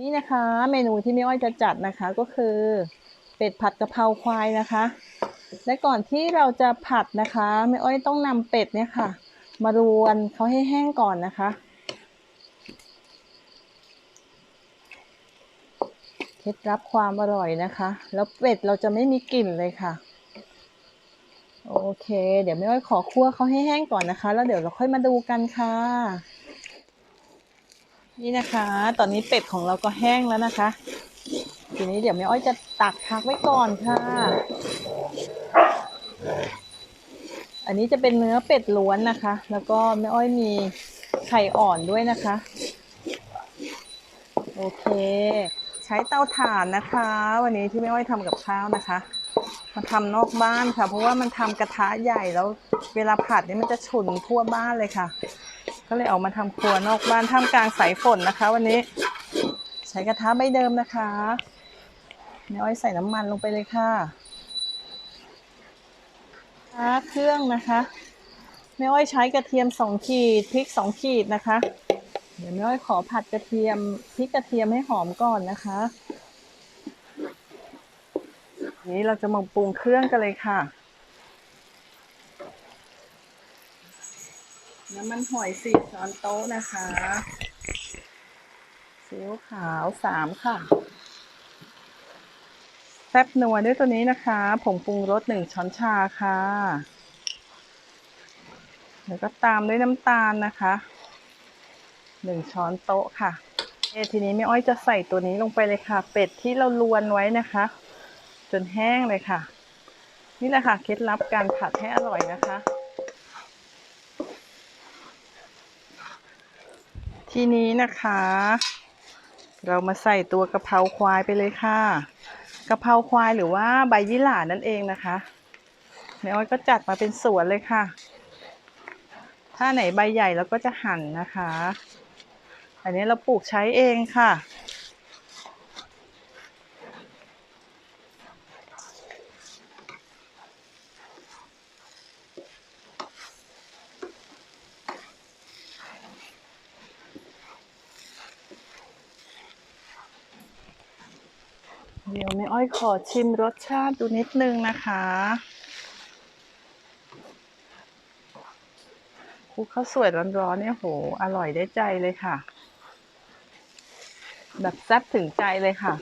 นี่นะคะเมนูที่แม่อ้อยจะจัดนะคะก็คือเป็ดผัดกะเพราควายนะคะ และก่อนที่เราจะผัดนะคะแม่อ้อยต้องนำเป็ดเนี่ยค่ะ มารวนเขาให้แห้งก่อนนะคะ เคล็ดลับความอร่อยนะคะ แล้วเป็ดเราจะไม่มีกลิ่นเลยค่ะ โอเค เดี๋ยวแม่อ้อยขอคั่วเขาให้แห้งก่อนนะคะ แล้วเดี๋ยวเราค่อยมาดูกันค่ะ นี่นะคะ ตอนนี้เป็ดของเราก็แห้งแล้วนะคะ ทีนี้เดี๋ยวแม่อ้อยจะตักพักไว้ก่อนค่ะ อันนี้จะเป็นเนื้อเป็ดล้วนนะคะ แล้วก็แม่อ้อยมีไข่อ่อนด้วยนะคะ โอเค ใช้เตาถ่านนะคะ วันนี้ที่แม่อ้อยทำกับข้าวนะคะมาทำนอกบ้านค่ะ เพราะว่ามันทำกระทะใหญ่แล้วเวลาผัดนี่มันจะฉุนทั่วบ้านเลยค่ะ ก็เลยออกมาทำครัวนอกบ้านท่ามกลางสายฝนนะคะ วันนี้ ใช้กระทะใบเดิมนะคะแม่อ้อยใส่น้ำมันลงไปเลยค่ะค่ะเครื่องนะคะแม่อ้อยใช้กระเทียมสองขีดพริกสองขีดนะคะ เดี๋ยวแม่อ้อยขอผัดกระเทียมพริกกระเทียมให้หอมก่อนนะคะ นี้เราจะมาปรุงเครื่องกันเลยค่ะ น้ำมันหอยสี่ช้อนโต๊ะนะคะซีอิ๊วขาวสามค่ะแซ่บนัวด้วยตัวนี้นะคะผงปรุงรสหนึ่งช้อนชาค่ะแล้วก็ตามด้วยน้ำตาลนะคะหนึ่งช้อนโต๊ะค่ะเอทีนี้แม่อ้อยจะใส่ตัวนี้ลงไปเลยค่ะ เป็ดที่เราลวนไว้นะคะ จนแห้งเลยค่ะ นี่แหละค่ะเคล็ดลับการผัดให้อร่อยนะคะ ทีนี้นะคะ เรามาใส่ตัวกะเพราควายไปเลยค่ะกะเพราควายหรือว่าใบยี่หร่านั่นเองนะคะแม่อ้อยก็จัดมาเป็นสวนเลยค่ะ ถ้าไหนใบใหญ่เราก็จะหั่นนะคะ อันนี้เราปลูกใช้เองค่ะ เดี๋ยวแม่อ้อยขอชิมรสชาติดูนิดนึงนะคะคุกข้าวสวยร้อนๆเนี่ยโห อร่อยได้ใจเลยค่ะ แบบแซ่บถึงใจเลยค่ะ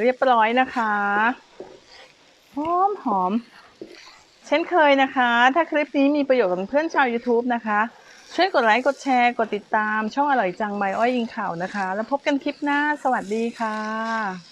เรียบร้อยนะคะหอมหอม เช่นเคยนะคะ ถ้าคลิปนี้มีประโยชน์กับเพื่อนชาว YouTube นะคะ ช่วยกดไลค์ กดแชร์ กดติดตาม ช่องอร่อยจังใบอ้อยอิงข่าวนะคะ แล้วพบกันคลิปหน้า สวัสดีค่ะ